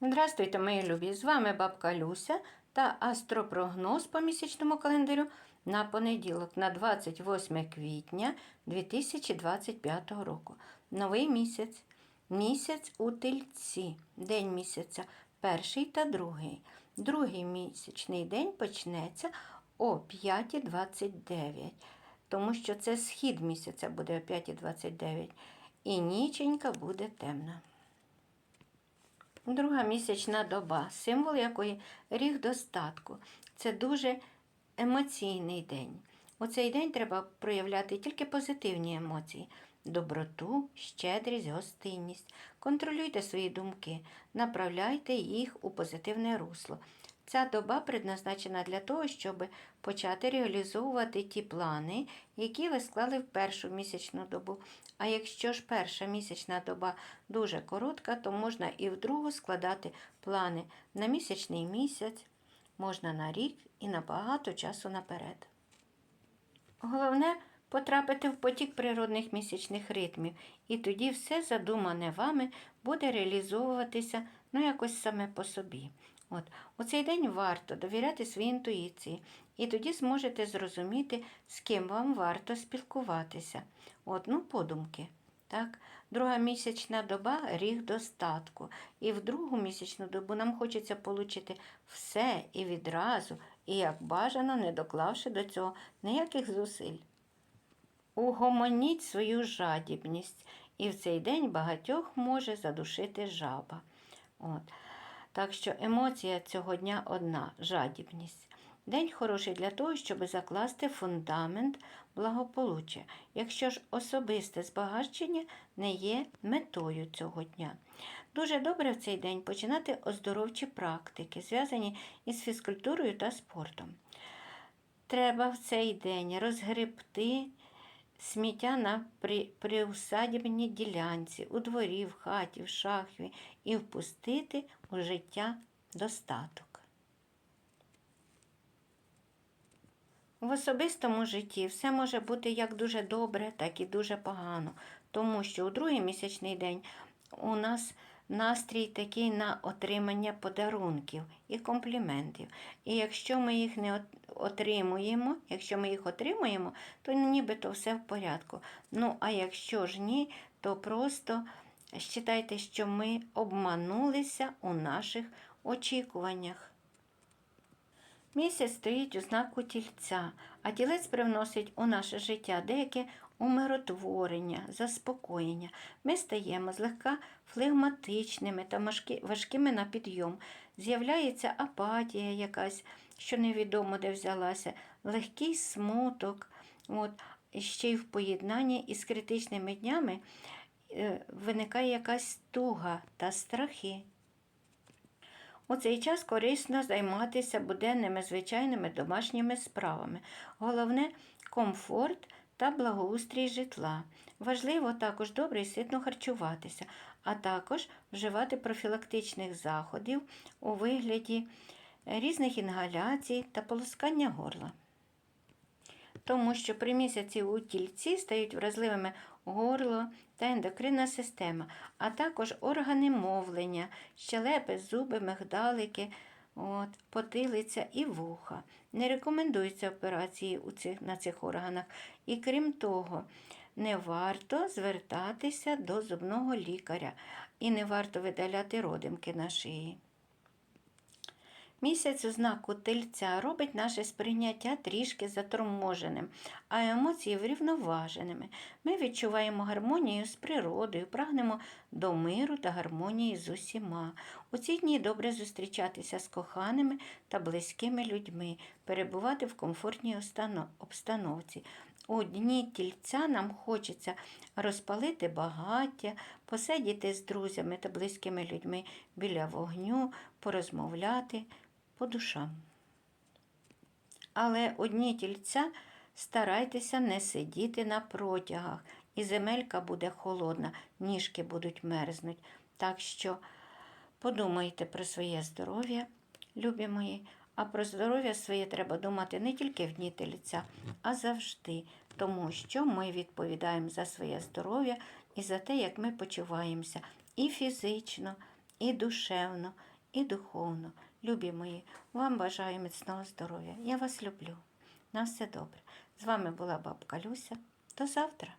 Здравствуйте, мої любі! З вами бабка Люся та астропрогноз по місячному календарю на понеділок, на 28 квітня 2025 року. Новий місяць. Місяць у тельці. День місяця перший та другий. Другий місячний день почнеться о 5.29, тому що це схід місяця буде о 5.29 і ніченька буде темна. Друга місячна доба, символ якої ріг достатку. Це дуже емоційний день. У цей день треба проявляти тільки позитивні емоції: доброту, щедрість, гостинність. Контролюйте свої думки, направляйте їх у позитивне русло. Ця доба предназначена для того, щоб почати реалізовувати ті плани, які ви склали в першу місячну добу. А якщо ж перша місячна доба дуже коротка, то можна і в другу складати плани на місячний місяць, можна на рік і на багато часу наперед. Головне потрапити в потік природних місячних ритмів, і тоді все задумане вами буде реалізовуватися ну, якось саме по собі. От, У цей день варто довіряти своїй інтуїції, і тоді зможете зрозуміти, з ким вам варто спілкуватися. От, ну, подумки. Так? Друга місячна доба ріг достатку. І в другу місячну добу нам хочеться отримати все і відразу, і як бажано, не доклавши до цього ніяких зусиль. Угомоніть свою жадібність, і в цей день багатьох може задушити жаба. От. Так що емоція цього дня одна жадібність. День хороший для того, щоб закласти фундамент благополуччя, якщо ж особисте збагачення не є метою цього дня. Дуже добре в цей день починати оздоровчі практики, зв'язані із фізкультурою та спортом. Треба в цей день розгребти сміття на при, приусадібній ділянці, у дворі, в хаті, в шахві і впустити у життя достаток. В особистому житті все може бути як дуже добре, так і дуже погано, тому що у другий місячний день у нас настрій такий на отримання подарунків і компліментів. І якщо ми їх не отримуємо, якщо ми їх отримуємо, то нібито все в порядку. Ну, а якщо ж ні, то просто вважайте, що ми обманулися у наших очікуваннях. Місяць стоїть у знаку тільця, а тілець привносить у наше життя деяке умиротворення, заспокоєння. Ми стаємо злегка флегматичними та важкими на підйом. З'являється апатія якась, що невідомо де взялася, легкий смуток. От. Ще й в поєднанні із критичними днями е, виникає якась туга та страхи. У цей час корисно займатися буденними звичайними домашніми справами. Головне комфорт та благоустрій житла. Важливо також добре і ситно харчуватися, а також вживати профілактичних заходів у вигляді різних інгаляцій та полоскання горла тому що при місяці у тільці стають вразливими горло та ендокринна система, а також органи мовлення, щелепи, зуби, мигдалики, от, потилиця і вуха. Не рекомендуються операції у цих, на цих органах. І крім того, не варто звертатися до зубного лікаря і не варто видаляти родимки на шиї. Місяць у знаку тельця робить наше сприйняття трішки заторможеним, а емоції врівноваженими. Ми відчуваємо гармонію з природою, прагнемо до миру та гармонії з усіма. У ці дні добре зустрічатися з коханими та близькими людьми, перебувати в комфортній обстановці. У дні тільця нам хочеться розпалити багаття, посидіти з друзями та близькими людьми біля вогню, порозмовляти по душам. Але одні тільця старайтеся не сидіти на протягах, і земелька буде холодна, ніжки будуть мерзнуть. Так що подумайте про своє здоров'я, любі мої, а про здоров'я своє треба думати не тільки в дні тельця, а завжди, тому що ми відповідаємо за своє здоров'я і за те, як ми почуваємося і фізично, і душевно, і духовно. Любі мої, вам бажаю міцного здоров'я. Я вас люблю. На все добре. З вами була бабка Люся. До завтра.